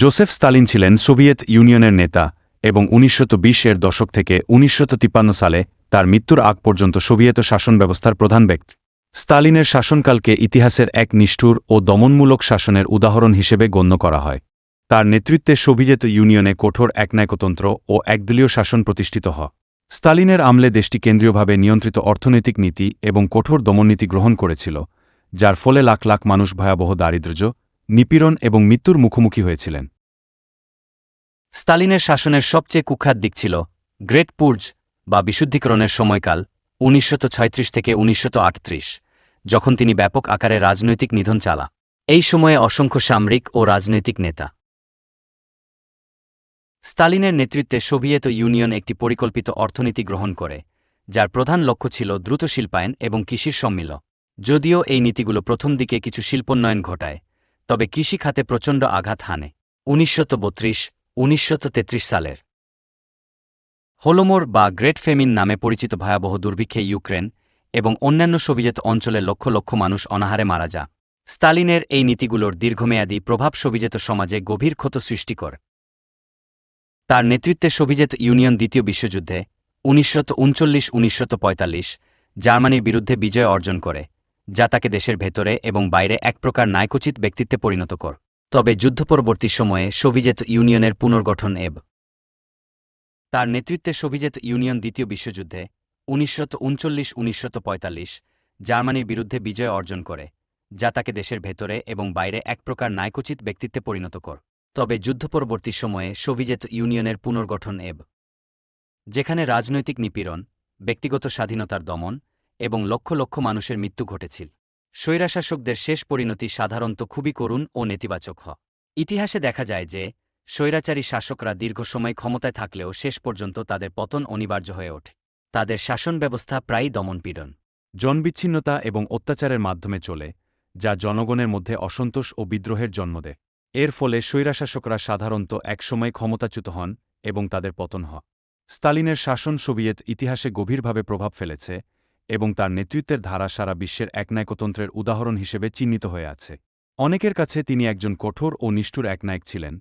Joseph Stalin ছিলেন Soviet ইউনিয়নের নেতা এবং উনিশশো এর দশক থেকে উনিশশো সালে তার মৃত্যুর আগ পর্যন্ত সোভিয়েত শাসন ব্যবস্থার প্রধান ব্যক্তি। স্তালিনের শাসনকালকে ইতিহাসের এক নিষ্ঠুর ও দমনমূলক শাসনের উদাহরণ হিসেবে গণ্য করা হয়। তার নেতৃত্বে সোভিয়েত ইউনিয়নে কঠোর একনায়কতন্ত্র ও একদলীয় শাসন প্রতিষ্ঠিত হয়। স্তালিনের আমলে দেশটি কেন্দ্রীয়ভাবে নিয়ন্ত্রিত অর্থনৈতিক নীতি এবং কঠোর দমননীতি গ্রহণ করেছিল, যার ফলে লাখ লাখ মানুষ ভয়াবহ দারিদ্র্য নিপীড়ন এবং মৃত্যুর মুখোমুখি হয়েছিলেন। স্তালিনের শাসনের সবচেয়ে কুখ্যাত দিক ছিল গ্রেট পুর্জ বা বিশুদ্ধিকরণের সময়কাল উনিশশো থেকে উনিশশো আটত্রিশ, যখন তিনি ব্যাপক আকারে রাজনৈতিক নিধন চালা। এই সময়ে অসংখ্য সামরিক ও রাজনৈতিক নেতা। স্তালিনের নেতৃত্বে সোভিয়েত ইউনিয়ন একটি পরিকল্পিত অর্থনীতি গ্রহণ করে, যার প্রধান লক্ষ্য ছিল দ্রুত শিল্পায়ন এবং কৃষির সম্মিল যদিও এই নীতিগুলো প্রথম দিকে কিছু শিল্পোন্নয়ন ঘটায় তবে কৃষি খাতে প্রচণ্ড আঘাত হানে। উনিশশো বত্রিশ, উনিশশো সালের। হোলোমোর বা গ্রেট ফেমিন নামে পরিচিত ভয়াবহ দুর্ভিক্ষে ইউক্রেন এবং অন্যান্য সোভিয়েত অঞ্চলে লক্ষ লক্ষ মানুষ অনাহারে মারা যা স্তালিনের এই নীতিগুলোর দীর্ঘমেয়াদী প্রভাব সোভিয়েত সমাজে গভীর ক্ষত সৃষ্টি করে। তার নেতৃত্বে সোভিয়েত ইউনিয়ন দ্বিতীয় বিশ্বযুদ্ধে উনিশশো উনচল্লিশ জার্মানির বিরুদ্ধে বিজয় অর্জন করে। যা তাকে দেশের ভেতরে এবং বাইরে এক প্রকার নায়কোচিত ব্যক্তিত্বে পরিণত কর। তবে যুদ্ধপরবর্তী সময়ে সোভিয়েত ইউনিয়নের পুনর্গঠন এব। তার নেতৃত্বে সোভিয়েত ইউনিয়ন দ্বিতীয় বিশ্বযুদ্ধে উনিশশো উনচল্লিশ উনিশশো জার্মানির বিরুদ্ধে বিজয় অর্জন করে, যা তাকে দেশের ভেতরে এবং বাইরে এক প্রকার নায়কোচিত ব্যক্তিত্বে পরিণত কর। তবে যুদ্ধপরবর্তী সময়ে সোভিয়েত ইউনিয়নের পুনর্গঠন এব। যেখানে রাজনৈতিক নিপীড়ন, ব্যক্তিগত স্বাধীনতার দমন এবং লক্ষ লক্ষ মানুষের মৃত্যু ঘটেছিল। স্বৈরাশাসকদের শেষ পরিণতি সাধারণত খুবই করুণ ও নেতিবাচক হ। ইতিহাসে দেখা যায় যে, স্বৈরাচারী শাসকরা দীর্ঘ সময় ক্ষমতায় থাকলেও শেষ পর্যন্ত তাদের পতন অনিবার্য হয়ে ওঠে। তাদের শাসন ব্যবস্থা প্রায়ই দমনপীড়ন। জনবিচ্ছিন্নতা এবং অত্যাচারের মাধ্যমে চলে, যা জনগণের মধ্যে অসন্তোষ ও বিদ্রোহের জন্ম দেয়। এর ফলে স্বৈরাশাসকরা সাধারণত একসময় ক্ষমতাচ্যুত হন এবং তাদের পতন হয়। স্তালিনের শাসন সোভিয়েত ইতিহাসে গভীরভাবে প্রভাব ফেলেছে এবং তার নেতৃত্বের ধারা সারা বিশ্বের একনায়কতন্ত্রের উদাহরণ হিসেবে চিহ্নিত হয়ে আছে। অনেকের কাছে তিনি একজন কঠোর ও নিষ্ঠুর একনায়ক ছিলেন,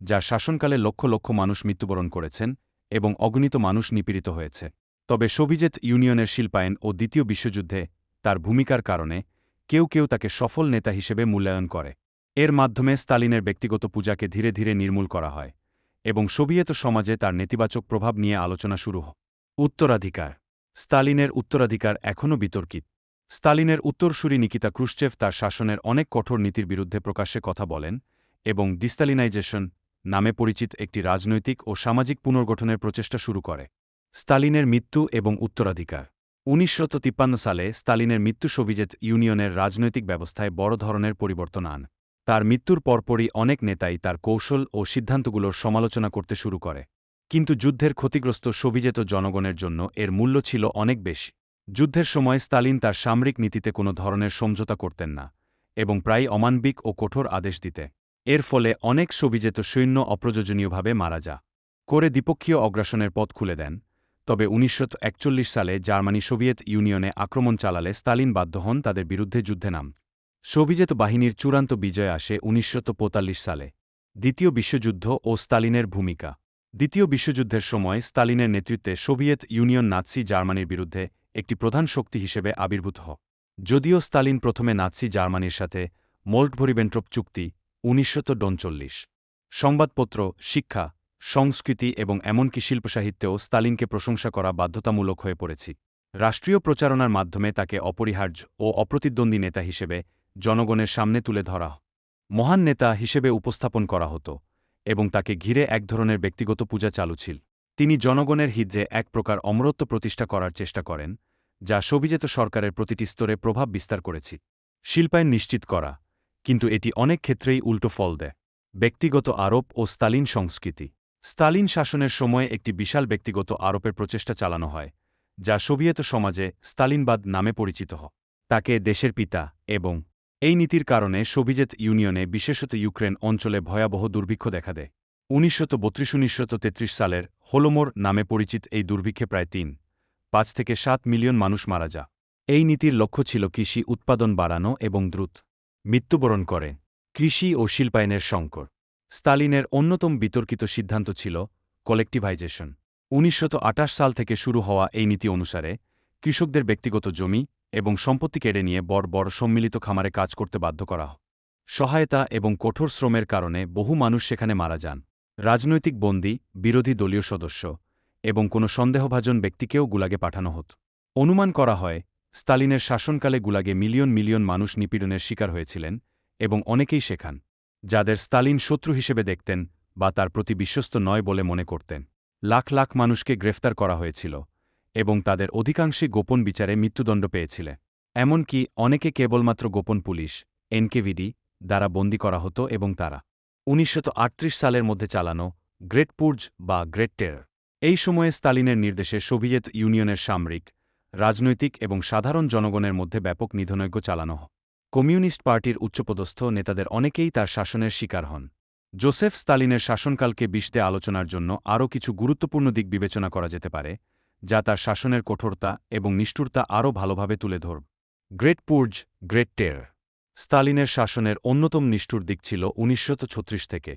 যার শাসনকালে লক্ষ লক্ষ মানুষ মৃত্যুবরণ করেছেন এবং অগণিত মানুষ নিপীড়িত হয়েছে। তবে সোভিয়েত ইউনিয়নের শিল্পায়ন ও দ্বিতীয় বিশ্বযুদ্ধে তার ভূমিকার কারণে কেউ কেউ তাকে সফল নেতা হিসেবে মূল্যায়ন করে। এর মাধ্যমে স্তালিনের ব্যক্তিগত পূজাকে ধীরে ধীরে নির্মূল করা হয় এবং সোভিয়েত সমাজে তার নেতিবাচক প্রভাব নিয়ে আলোচনা শুরু হয়। উত্তরাধিকার স্তালিনের উত্তরাধিকার এখনও বিতর্কিত। স্তালিনের উত্তরসূরি নিকিতা ক্রুশ্চেভ তার শাসনের অনেক কঠোর নীতির বিরুদ্ধে প্রকাশ্যে কথা বলেন এবং ডিস্তালিনাইজেশন নামে পরিচিত একটি রাজনৈতিক ও সামাজিক পুনর্গঠনের প্রচেষ্টা শুরু করে। স্তালিনের মৃত্যু এবং উত্তরাধিকার। উনিশশো সালে স্তালিনের মৃত্যু সোভিয়েত ইউনিয়নের রাজনৈতিক ব্যবস্থায় বড় ধরনের পরিবর্তন আন। তার মৃত্যুর পরপরই অনেক নেতাই তার কৌশল ও সিদ্ধান্তগুলোর সমালোচনা করতে শুরু করে। কিন্তু যুদ্ধের ক্ষতিগ্রস্ত সোভিয়েত জনগণের জন্য এর মূল্য ছিল অনেক বেশি। যুদ্ধের সময় স্তালিন তার সামরিক নীতিতে কোনো ধরনের সমঝোতা করতেন না এবং প্রায় অমানবিক ও কঠোর আদেশ দিতে। এর ফলে অনেক সোভিয়েত সৈন্য অপ্রয়োজনীয়ভাবে মারা যা করে দ্বিপক্ষীয় অগ্রাসনের পথ খুলে দেন, তবে উনিশশো সালে জার্মানি সোভিয়েত ইউনিয়নে আক্রমণ চালালে স্তালিন বাধ্য হন তাদের বিরুদ্ধে যুদ্ধে নাম। সোভিয়েত বাহিনীর চূড়ান্ত বিজয় আসে উনিশশো সালে। দ্বিতীয় বিশ্বযুদ্ধ ও স্তালিনের ভূমিকা। দ্বিতীয় বিশ্বযুদ্ধের সময় স্তালিনের নেতৃত্বে সোভিয়েত ইউনিয়ন নাৎসি জার্মানির বিরুদ্ধে একটি প্রধান শক্তি হিসেবে আবির্ভূত হয় যদিও স্তালিন প্রথমে নাৎসি জার্মানির সাথে মোল্টভরিবেন্ট্রপ চুক্তি উনিশশো সংবাদপত্র, শিক্ষা, সংস্কৃতি এবং এমনকি শিল্পসাহিত্যেও স্তালিনকে প্রশংসা করা বাধ্যতামূলক হয়ে পড়েছি। রাষ্ট্রীয় প্রচারণার মাধ্যমে তাকে অপরিহার্য ও অপ্রতিদ্বন্দ্বী নেতা হিসেবে জনগণের সামনে তুলে ধরা মহান নেতা হিসেবে উপস্থাপন করা হতো। এবং তাকে ঘিরে এক ধরনের ব্যক্তিগত পূজা চালু ছিল। তিনি জনগণের হিজ্জে এক প্রকার অমরত্ব প্রতিষ্ঠা করার চেষ্টা করেন, যা সোভিয়েত সরকারের প্রতিটি স্তরে প্রভাব বিস্তার করেছি। শিল্পায়ন নিশ্চিত করা, কিন্তু এটি অনেক ক্ষেত্রেই উল্টো ফল দেয়। ব্যক্তিগত আরোপ ও স্তালিন সংস্কৃতি। স্তালিন শাসনের সময়ে একটি বিশাল ব্যক্তিগত আরোপের প্রচেষ্টা চালানো হয়, যা সোভিয়েত সমাজে স্তালিনবাদ নামে পরিচিত হয় তাকে দেশের পিতা এবং এই নীতির কারণে সোভিজেত ইউনিয়নে, বিশেষত ইউক্রেন অঞ্চলে ভয়াবহ দুর্ভিক্ষ দেখা দেয়। উনিশশো বত্রিশ উনিশশো সালের হোলোমোর নামে পরিচিত এই দুর্ভিক্ষে প্রায় তিন, পাঁচ থেকে সাত মিলিয়ন মানুষ মারা যা এই নীতির লক্ষ্য ছিল কৃষি উৎপাদন বাড়ানো এবং দ্রুত মৃত্যুবরণ করে। কৃষি ও শিল্পায়নের সংকট। স্তালিনের অন্যতম বিতর্কিত সিদ্ধান্ত ছিল কলেকটিভাইজেশন। উনিশশত সাল থেকে শুরু হওয়া এই নীতি অনুসারে কৃষকদের ব্যক্তিগত জমি এবং সম্পত্তি কেড়ে নিয়ে বড় বড় সম্মিলিত খামারে কাজ করতে বাধ্য করা সহায়তা এবং কঠোর শ্রমের কারণে বহু মানুষ সেখানে মারা যান। রাজনৈতিক বন্দী, বিরোধী দলীয় সদস্য এবং কোনো সন্দেহভাজন ব্যক্তিকেও গুলাগে পাঠানো হত। অনুমান করা হয়, স্তালিনের শাসনকালে গুলাগে মিলিয়ন মিলিয়ন মানুষ নিপীড়নের শিকার হয়েছিলেন এবং অনেকেই শেখান যাদের স্তালিন শত্রু হিসেবে দেখতেন বা তার প্রতি বিশ্বস্ত নয় বলে মনে করতেন। লাখ লাখ মানুষকে গ্রেফতার করা হয়েছিল। এবং তাদের অধিকাংশই গোপন বিচারে মৃত্যুদণ্ড পেয়েছিলে। এমনকি অনেকে কেবলমাত্র গোপন পুলিশ, এনকেভিডি, দ্বারা বন্দী করা হতো এবং তারা উনিশশো সালের মধ্যে চালানো গ্রেট পুর্জ বা গ্রেট টের এই সময়ে স্তালিনের নির্দেশে সোভিয়েত ইউনিয়নের সামরিক, রাজনৈতিক এবং সাধারণ জনগণের মধ্যে ব্যাপক নিধনৈক্য চালানো হয় কমিউনিস্ট পার্টির উচ্চপদস্থ নেতাদের অনেকেই তার শাসনের শিকার হন। জোসেফ স্তালিনের শাসনকালকে বিশদে আলোচনার জন্য আরও কিছু গুরুত্বপূর্ণ দিক বিবেচনা করা যেতে পারে যা তার শাসনের কঠোরতা এবং নিষ্ঠুরতা আরও ভালোভাবে তুলে ধরব। গ্রেট পুর্জ, গ্রেট টের। স্তালিনের শাসনের অন্যতম নিষ্ঠুর দিক ছিল উনিশশো থেকে।